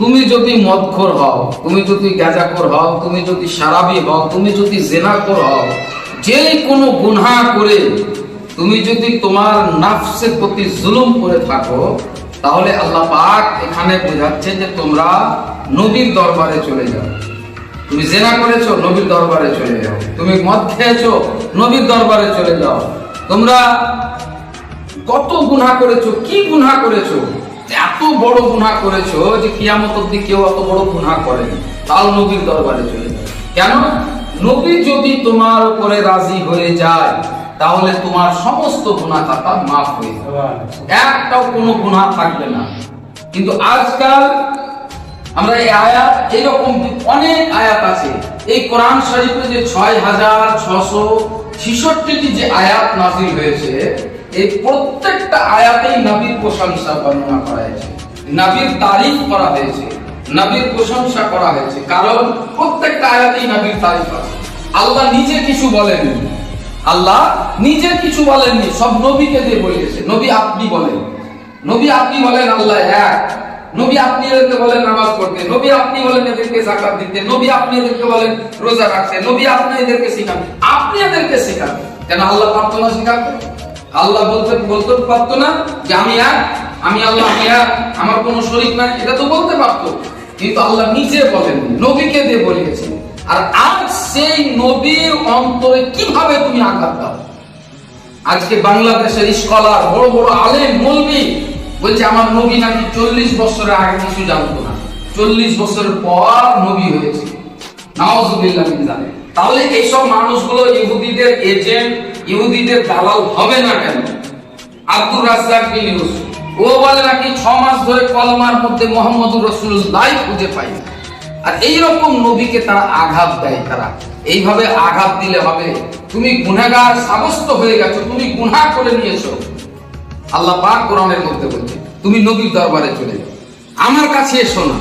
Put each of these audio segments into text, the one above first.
তুমি যদি মদখোর হও, তুমি যদি গাঁজাখোর হও, তুমি যদি সারাবি হও, তুমি যদি জেনাখোর হও, যে কোনো গুনাহ করে তুমি যদি তোমার নাফসের প্রতি জুলুম করে থাকো, তাহলে আল্লাহ পাক এখানে বোঝাচ্ছে যে তোমরা নবীর দরবারে চলে যাও। তুমি জেনা করেছ, নবীর দরবারে চলে যাও। তুমি মদ খেয়েছো, নবীর দরবারে চলে যাও। তোমরা কত গুনাহ করেছ, কি গুনাহ করেছ? এত বড় গুনাহ করেছ যে কিয়ামত অব্দি কেউ অত বড় গুনাহ করেনি। তাও নবীর দরবারে চলে যাও। কেন? নবী যদি তোমার উপরে রাজি হয়ে যায় তাহলে তোমার সমস্ত গুনাহ খাতা মাফ হয়ে যাবে। একটাও কোনো গুনাহ থাকবে না। কিন্তু আজকাল আমরা এই আয়াত এইরকম অনেক আয়াত আছে। এই কোরআন শরীফে যে ছয় হাজার ছশো ছিষট্টিটি যে আয়াত নাজিল হয়েছে এই প্রত্যেকটা আয়াতেই প্রশংসা বর্ণনা করা হয়েছে। তারিফ করা হয়েছে প্রশংসা করা হয়েছে। কারণ প্রত্যেকটা আয়াতেই তারিফ আল্লাহ নিজে কিছু আল্লাহ নিজে কিছু বলেননি, সব নবীকে দিয়ে বলিয়েছে নবী আপনি বলেন। নবী আপনি বলেন, আল্লাহ এক। নবী আপনি এদেরকে বলেন নামাজ পড়তে। নবী আপনি বলেন এদেরকে জাকাত দিতে। নবী আপনি এদেরকে বলেন রোজা রাখতে। নবী আপনি এদেরকে শেখান। আপনি এদেরকে শেখান। কেন আল্লাহ পারতো না শেখাতে আল্লাহ বলতে বলতে পারতো না যে আমি এক আমি আল্লাহ, আমি এক আমার কোনো শরীক নাই। এটা তো বলতে পারতো। কিন্তু আল্লাহ নিজে বলেন, নবীকে দিয়ে বলিয়েছেন আর আজ সেই নবীর অন্তরে কীভাবে তুমি আঘাত দাও? আজকে বাংলাদেশের স্কলার, বড় বড় আলেম মলবি বলছে, আমার নবী নাকি চল্লিশ বছরের আগে কিছু জানতো না। চল্লিশ বছরের পর নবী হয়েছে। মিন যালিক। তাহলে এইসব মানুষগুলো ইহুদিদের এজেন্ট, ইহুদিদের দালাল হবে না কেন? আব্দুর রাজ্জাক ইউসুফ। ও বলে নাকি ছ মাস ধরে কলমার মধ্যে মোহাম্মদুর রসুল্লাহ খুঁজে পাই। আর এইরকম নবীকে তারা আঘাত দেয় তারা। এইভাবে আঘাত দিলে হবে। তুমি গুনাহগার, সাব্যস্ত হয়ে গেছো। তুমি গুনাহ করে নিয়েছো। আল্লাহ পাক কোরআনের মধ্যে বলছে, তুমি নবীর দরবারে চলে যাও। আমার কাছে এসো না।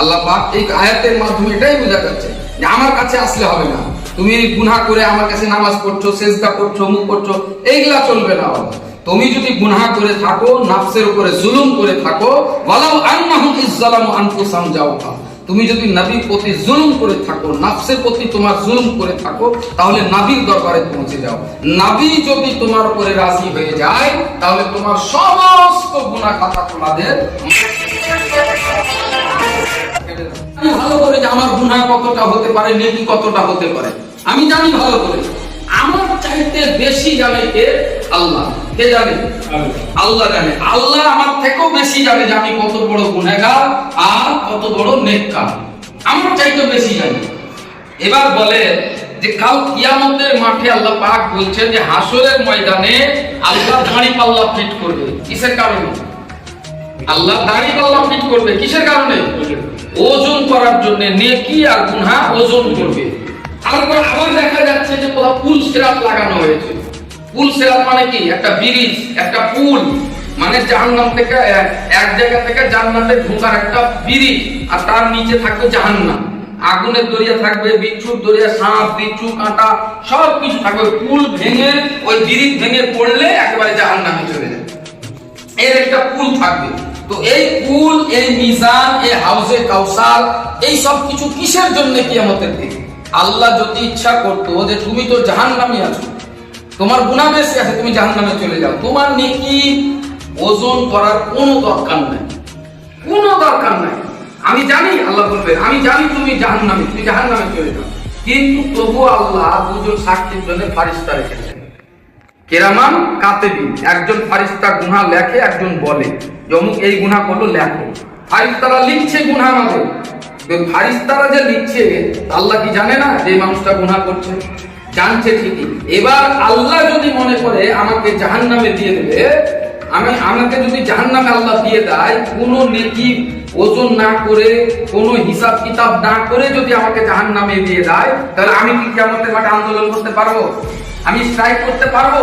আল্লাহ পাক এই আয়াতের মাধ্যমে এটাই বোঝা যাচ্ছে যে আমার কাছে আসলে হবে না। তুমি গুনাহ করে আমার কাছে নামাজ পড়ছো, সেজদা করছ মুখ করছ, এইগুলা চলবে না। তুমি যদি গুনাহ করে থাকো, নাফসের উপরে জুলুম করে থাকো, ওয়ালাউ আন্নাহুম ইজ্জালামু আনফুসাহুম জাওফা তুমি যদি নবীর প্রতি জুলুম করে থাকো, নাফসের প্রতি তোমার জুলুম করে থাকো, তাহলে নাবির দরবারে পৌঁছে যাও। নাবি যদি তোমার উপরে রাজি হয়ে যায়, তাহলে তোমার সমস্ত গুনাহ খাতা তোমাদের ভালো করে যে আমার গুনাহ কতটা হতে পারে, নেকি কতটা হতে পারে। আমি জানি ভালো করে। আমার চাইতে বেশি জানে কে? আল্লাহ। কে জানে? আল্লাহ জানে। আল্লাহ আমার থেকেও বেশি জানে যে আমি কত বড় গুনেগার আর কত বড় নেককার। আমার চাইতে বেশি জানে। এবার বলে যে কাল কিয়ামতের মাঠে আল্লাহ পাক বলছেন যে হাসরের ময়দানে আল্লাহ দাঁড়ি পাল্লা ফিট করবে। কিসের কারণে? আল্লাহ দাঁড়ি পাল্লা ফিট করবে। কিসের কারণে? ওজন করার জন্য নেকি আর গুনাহ ওজন করবে। তারপর আবার দেখা যাচ্ছে যে কোথাও পুল সেরাত লাগানো হয়েছে। পুল সেরাত মানে কি? একটা ব্রিজ, একটা পুল। মানে জাহান্নাম থেকে এক- জায়গা থেকে জান্নাতে ঢোকার একটা ব্রিজ, আর তার নিচে থাকবে জাহান্নাম। আগুনের দরিয়া থাকবে, বিচ্ছুর দরিয়া, সাপ, বিচ্ছু, কাঁটা সব কিছু থাকবে। পুল ভেঙে, ওই ব্রিজ ভেঙে পড়লে একেবারে জাহান্নামে চলে যাবে এর একটা পুল থাকবে। তো এই পুল, এই মিজান, এই হাউসে কাউসার, এই সব কিছু কিসের জন্য কিয়ামতের দিন? আল্লাহ যদি ইচ্ছা করতো যে তুমি তো জাহান্নামে আছো, তোমার গুনাহ বেশি আছে, তুমি জাহান্নামে চলে যাও। তোমার নেকি ওজন করার কোনো দরকার নাই। কোনো দরকার নাই। আমি জানি, আল্লাহ বলবে, আমি জানি তুমি জাহান্নামে তুমি জাহান্নামে চলে যাও। কিন্তু তবু আল্লাহ দুজন সাক্ষীর জন্য ফারিস্তা রেখেছেন কেরামান, কাতেবি, একজন ফারিস্তা গুনাহ লেখে, একজন বলে, যে অমুক এই গুনাহ করল, লেখো। ফারিস্তারা লিখছে গুনাহ আমাদের ফারিস্তারা যে লিখছে আল্লাহ কি জানে না যে মানুষটা গুনাহ করছে? জানছে ঠিকই। এবার আল্লাহ যদি মনে করে আমাকে জাহান্নামে দিয়ে দেবে, আমি, আমাকে যদি জাহান্নামে আল্লাহ দিয়ে দেয়, কোনো নেকি ওজন না করে, কোনো হিসাব কিতাব না করে যদি আমাকে জাহান্নামে দিয়ে দেয়, তাহলে আমি কি কিয়ামতের মাঠে আন্দোলন করতে পারব? আমি স্ট্রাইক করতে পারব?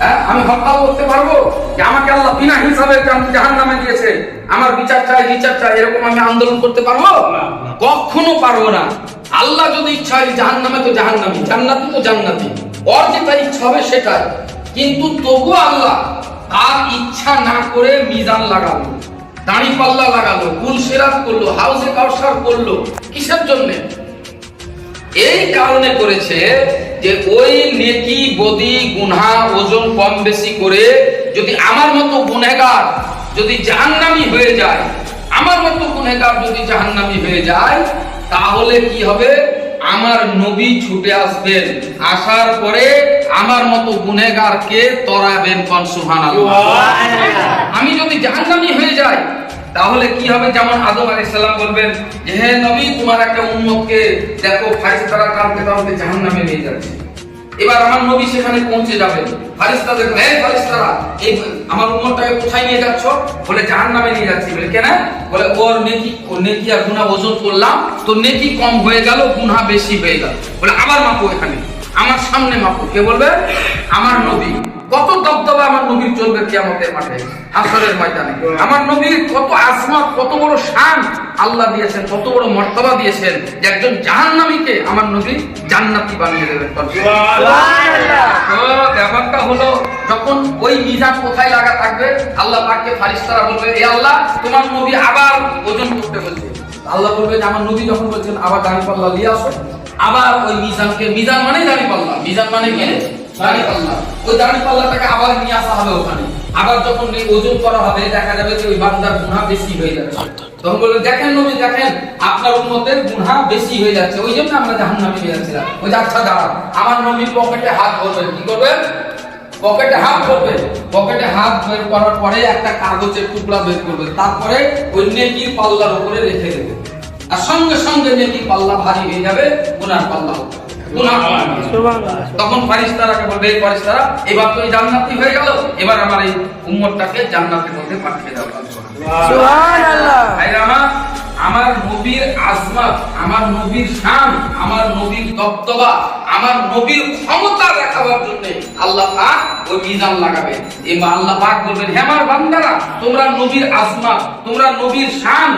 হ্যাঁ আমি হরতাল করতে পারব? যে আমাকে আল্লাহ বিনা হিসাবে জাহান নামে দিয়েছে। আমার বিচার চাই বিচার চাই এরকম আমি আন্দোলন করতে পারব? কখনো পারব না। আল্লাহ যদি ইচ্ছা হয় জাহান নামে তো জাহান নামি জান্নাতি তো জান্নাতি। ওর যেটা ইচ্ছা হবে সেটাই। কিন্তু তবু আল্লাহ তার ইচ্ছা না করে মিজান লাগানো দাড়ি পাল্লা লাগালো কুল সেরাত করল হাউসে কাউসার করল কিসের জন্য? এই কারণে করেছে যে ওই নেকি বদি গুনহা ওজন কম বেশি করে যদি আমার মতো গুনেগার যদি জাহান্নামি হয়ে যায় আমার মতো গুনেগার যদি জাহান্নামি হয়ে যায় তাহলে কি হবে? আমার নবী ছুটে আসবেন। আসার পরে আমার মতো গুনেগারকে তরাবেন কন সুবহানাল্লাহ। আমি যদি জাহান্নামী হয়ে যাই তাহলে কি হবে? যেমন আদম আলাইহিস সালাম বলবেন যে হে নবী তোমার একটা উম্মতকে দেখো ফারিস্তারা কালকে কালকে জাহান্নামে নিয়ে যাচ্ছে। এবার আমার নবী সেখানে পৌঁছে যাবেন। ফারিস্তাদের হ্যাঁ ফারিস্তারা, এই আমার উম্মতটাকে কোথায় নিয়ে যাচ্ছ? বলে, জাহান্নামে নিয়ে যাচ্ছি। বলে, কেন? বলে, ওর নেকি নেকি আর গুণা ওজন করলাম। তো নেকি কম হয়ে গেল গুণা বেশি হয়ে গেল। বলে, আবার মাপো এখানে। আমার সামনে মাপো কে বলবে? আমার নবী। কত দবদবা আমার নবীর চলবে কিয়ামতের মাঠে হাসরের ময়দানে। আমার নবীর কত আসমত কত বড় শান আল্লাহ দিয়েছেন কত বড় মর্তবা দিয়েছেন যে একজন জাহান্নামীকে আমার নবী জান্নাতি বানিয়ে দেবেন ব্যাপারটা হলো যখন ওই মিজান কোথায় লাগা থাকবে আল্লাহ পাককে ফারিস্তারা বলবে এ আল্লাহ তোমার নবী আবার ওজন করতে বলছে। আল্লাহ বলবে যে আমার নবী যখন বলছেন আবার দাঁড়ি পাল্লা নিয়ে আসো। আবার ওই মিজানকে, মিজান মানে দাঁড়ি পাল্লা। মিজান মানে কি? দাঁড়ি পাল্লা। ওই দাঁড়ি পাল্লাটাকে আবার নিয়ে আসা হবে ওখানে। আবার যখন এই ওজন করা হবে, দেখা যাবে যে ওই বান্দার গুনাহ বেশি হয়ে যাচ্ছে। তখন বলবে, দেখেন নবী, দেখেন, আপনার উম্মতের গুনাহ বেশি হয়ে যাচ্ছে। ওই জন্য আমরা জাহান্নামে হয়ে যাচ্ছিলাম ওই আচ্ছা দাঁড়ান। আমার নবীর পকেটে হাত ধরবেন। কি করবেন? পকেটে হাত ধরবে পকেটে হাত বের করার পরে একটা কাগজের টুকরা বের করবে তারপরে ওই নেকির পাল্লার উপরে রেখে দেবে আর সঙ্গে সঙ্গে নেকির পাল্লা ভারী হয়ে যাবে গুনার পাল্লা। তখন ফারিস্তারাকে বলবে এই ফারিস্তারা এবার তো এই জান্নাতি হয়ে গেল এবার আমার এই উম্মতটাকে জান্নাতের মধ্যে পাঠিয়ে দাও আমার আমার নবীর আজমত আমার নবীর শান আমার নবীর দবদবা আমার নবীর ক্ষমতা দেখাবার জন্য আল্লাহ পাক ওই মিজান লাগাবে। এবার আল্লাহ পাক বলবেন হে আমার বান্দারা তোমরা নবীর আজমত তোমরা নবীর শান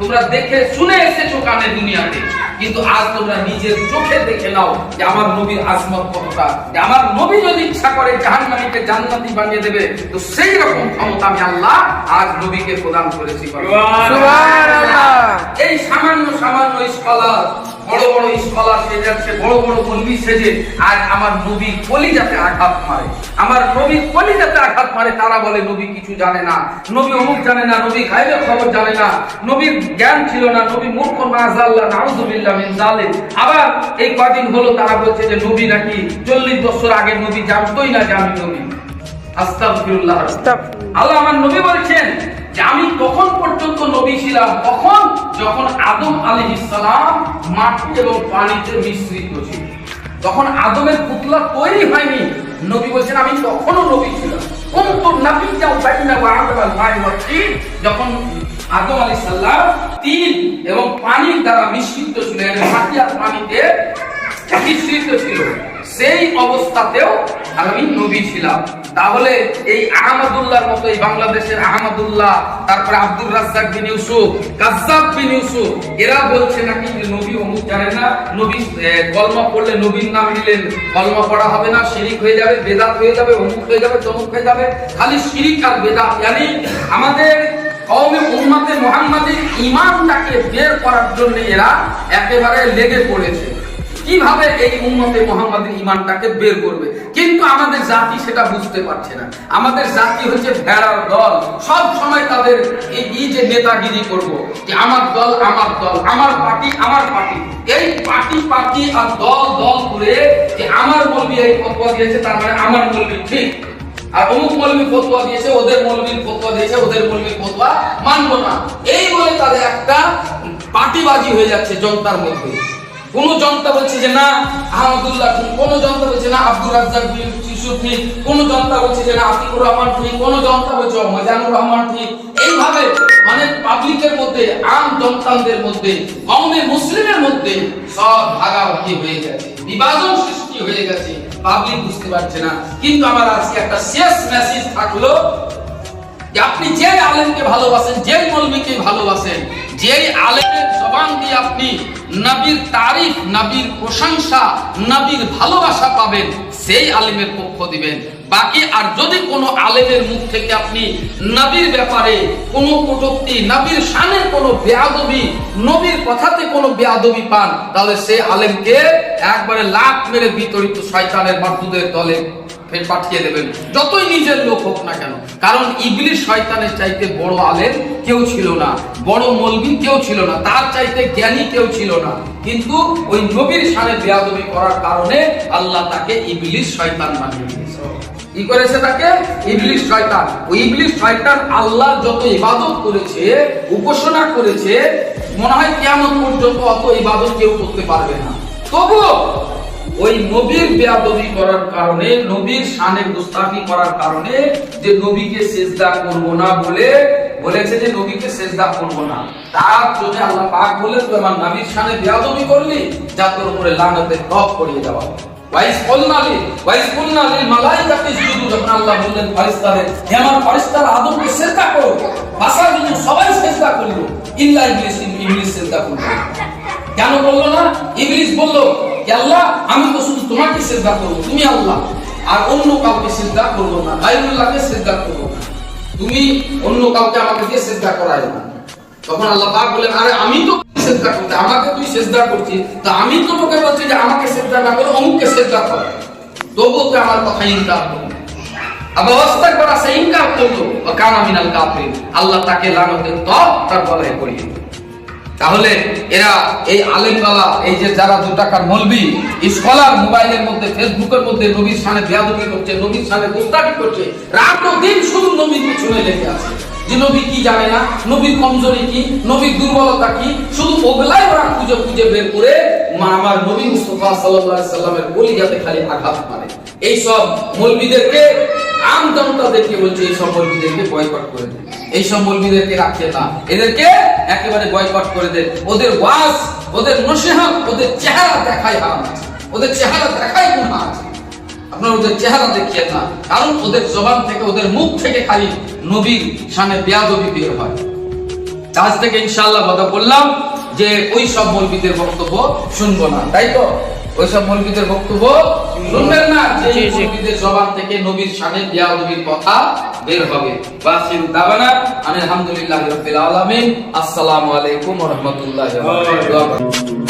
তোমরা দেখে শুনে এসেছ কানে দুনিয়াতে। কিন্তু আজ তোমরা নিজের চোখে দেখে নাও যে আমার নবীর আজমত কতটা যে আমার নবী যদি ইচ্ছা করে জাহান্নামীকে জান্নাতি বানিয়ে দেবে তো সেই রকম ক্ষমতা আমি আল্লাহ আজ নবীকে প্রদান করেছি। এই সামান্য সামান্য স্কলার বড় বড় স্কলার সেজে যাচ্ছে বড় বড় বন্দি সেজে আজ আমার নবীর কলিজাতে আঘাত মারে। আমার নবীর কলিজাতে আঘাত মারে তারা বলে নবী কিছু জানে না। নবী অমুক জানে না নবী গায়েবের খবর জানে না। নবীর জ্ঞান ছিল না নবী মূর্খ মাজাল্লাহ নাউজুবিল্লাহ মিন জালিম। আবার এই কদিন হলো তারা বলছে যে নবী নাকি চল্লিশ বছর আগে নবী জানতোই না যে আমি নবী। আস্তাগফিরুল্লাহ আল্লাহ আমার নবী বলছেন যে আমি তখন পর্যন্ত নবী ছিলাম তখন যখন আদম আলাইহিস সালাম মাটি এবং পানিতে মিশ্রিত ছিল। তখন আদমের পুতলা তৈরি হয়নি। নবী বলছেন আমি তখনও নবী ছিলাম। বাইনা ওয়া আদম মাই ওয়া যখন আদম আলাইহিস সালাম তিন এবং পানির দ্বারা মিশ্রিত ছিল মাটি আর পানিতে ছিল। সেই অবস্থাতেও আমি নবী ছিলাম। তাহলে এই আহমদুল্লাহর মতো এই বাংলাদেশের আহমদুল্লাহ, তারপরে রাজ্জাক বিন ইউসুফ, কাজ্জাব বিন ইউসুফ, এরা বলছে নাকি যে নবী অমুক জানে না, নবী কলমা পড়লে নবীর নাম নিলেন। কলমা পড়া হবে না, শিরিক হয়ে যাবে, বেদাত হয়ে যাবে, অমুক হয়ে যাবে, তমুক হয়ে যাবে। খালি শিরিক আর বেদাত yani আমাদের উম্মতে মুহাম্মাদের ঈমানটাকে বের করার জন্য এরা একেবারে লেগে পড়েছে। কীভাবে এই মোহাম্মদের ইমানটাকে বের করবে? কিন্তু আমাদের জাতি সেটা বুঝতে পারছে না। আমাদের জাতি হচ্ছে ভেড়ার দল। সব সময় তাদের এই যে নেতাগিরি করব যে আমার দল আমার দল, আমার পার্টি আমার পার্টি। এই পার্টি পার্টি আর দল দল করে যে আমার বলবি এই ফতোয়া দিয়েছে, তার মানে আমার বলবি ঠিক। আর অমুক মৌলবী ফতোয়া দিয়েছে, ওদের মৌলবীর ফতোয়া দিয়েছে, ওদের মৌলবীর ফতোয়া মানবো না। এই বলে তাদের একটা পার্টিবাজি হয়ে যাচ্ছে জনতার মধ্যে। কোন জনতা বলছে যে, না, আহমদুল্লাহ ঠিক। কোন জনতা বলছে, না, আব্দুর রাজ্জাক ইউসুফ ঠিক। কোন জনতা বলছে যে, না, আতিকুর রহমান ঠিক। কোন জনতা বলছে মজানুর রহমান ঠিক। এইভাবে মানে পাবলিকের মধ্যে, আম জনতাদের মধ্যে, কওমে মুসলিমের মধ্যে সব ভাগাভাগি হয়ে গেছে। বিভাজন সৃষ্টি হয়ে গেছে। পাবলিক বুঝতে পারছে না। কিন্তু আমার আজকে একটা শেষ মেসেজ থাকল আপনি যে আলেমকে ভালোবাসেন যে ভালোবাসেন যে আলেমের জবান দিয়ে আপনি নবীর তারিফ, নবীর প্রশংসা, নবীর ভালোবাসা পাবেন, সেই আলেমের পক্ষ দিবেন। বাকি আর যদি কোনো আলেমের মুখ থেকে আপনি নবীর ব্যাপারে কোনো কটূক্তি, নবীর শানের কোনো বেয়াদবি, নবীর কথাতে কোনো বেয়াদবি পান, তাহলে সে আলেমকে একবারে লাখ মেরে বিতরিত শয়তানের মারদুদের দলে ফের পাঠিয়ে দেবেন। যতই নিজের লোক হোক না কেন। কারণ ইবলিশ শয়তানের চাইতে বড় আলেম কেউ ছিল না। বড় মলবি কেউ ছিল না। তার চাইতে জ্ঞানী কেউ ছিল না। কিন্তু ওই নবীর সানে বেয়াদবি করার কারণে আল্লাহ তাকে ইবলিশ শয়তান বানিয়ে কি করেছে তাকে? ইবলিশ শয়তান। ওই ইবলিশ শয়তান আল্লাহ যত ইবাদত করেছে, উপাসনা করেছে, মনে হয় কিয়ামত পর্যন্ত অত ইবাদত কেউ করতে পারবে না। তবুও ওই নবীর বেয়াদবি করার কারণে, নবীর শানে গুস্তাখি করার কারণে যে নবীকে সেজদা করব না বলে, বলেছে যে নবীকে সেজদা করব না। তার যদি আল্লাহ পাক বলে তুই আমার নবীর শানে বেয়াদবি করলি, যা তোর উপরে লানতের টপ পড়িয়ে দেওয়া। বলল আমি তো শুধু তোমাকে সিজদা করব, তুমি আল্লাহ। আর অন্য কাউকে সিজদা করব না, গায়রুল্লাহকে সিজদা করব তুমি অন্য কাউকে আমাকে দিয়ে সিজদা না। তখন আল্লাহ বলেন আরে আমি তো করতে, আমাকে তুই সিজদা করছিস, তো আমি তো তোকে বলছি যে আমাকে সিজদা না করে অমুককে সিজদা কর। তবুও তুই আমার কথা করবি আবার করা সে করল আল্লাহ তাকে তপ তার দিল। তাহলে এরা এই এই যে যারা দু টাকার মলবি স্কলার মোবাইলের মধ্যে, ফেসবুকের মধ্যে নবীর সামনে বেয়াদবি করছে, নবীর সামনে গুস্তাখি করছে রাত দিন শুধু নবীর পিছনে লেগে আছে। যে নবী কি জানে না? নবীর কমজোরি কি? নবীর দুর্বলতা কি? শুধু ওগুলাই ওরা খুঁজে খুঁজে বের করে আমার নবী মুস্তফা সাল্লাল্লাহু সাল্লামের খালি আঘাত মারে। এই সব মলবিদেরকে, আম জনতাদেরকে বলছে, এই সব মলবিদেরকে বয়কট করে দেয় এই সব মলবিদেরকে না। এদেরকে একেবারে বয়কট করে দেন ওদের ওয়াজ, ওদের ওদের চেহারা দেখাই হারাম ওদের চেহারা দেখাই আছে আপনার ওদের চেহারা দেখিয়ে না। কারণ ওদের জবান থেকে, ওদের মুখ থেকে খালি নবীর সামনে বেয়াদবি বের হয়। আজ থেকে ইনশাআল্লাহ কথা বললাম যে ওই সব মৌলবীদের বক্তব্য শুনব না তাই তো? ওই সব মৌলবীদের বক্তব্য শুনবেন না? যে। মৌলবীদের জবান থেকে নবীর সামনে নবীর কথা বের হবে। বাসির দাবানা আলহামদুলিল্লাহ রাব্বিল আলামিন। আসসালামু আলাইকুম ওয়া রাহমাতুল্লাহি ওয়া বারাকাতুহু।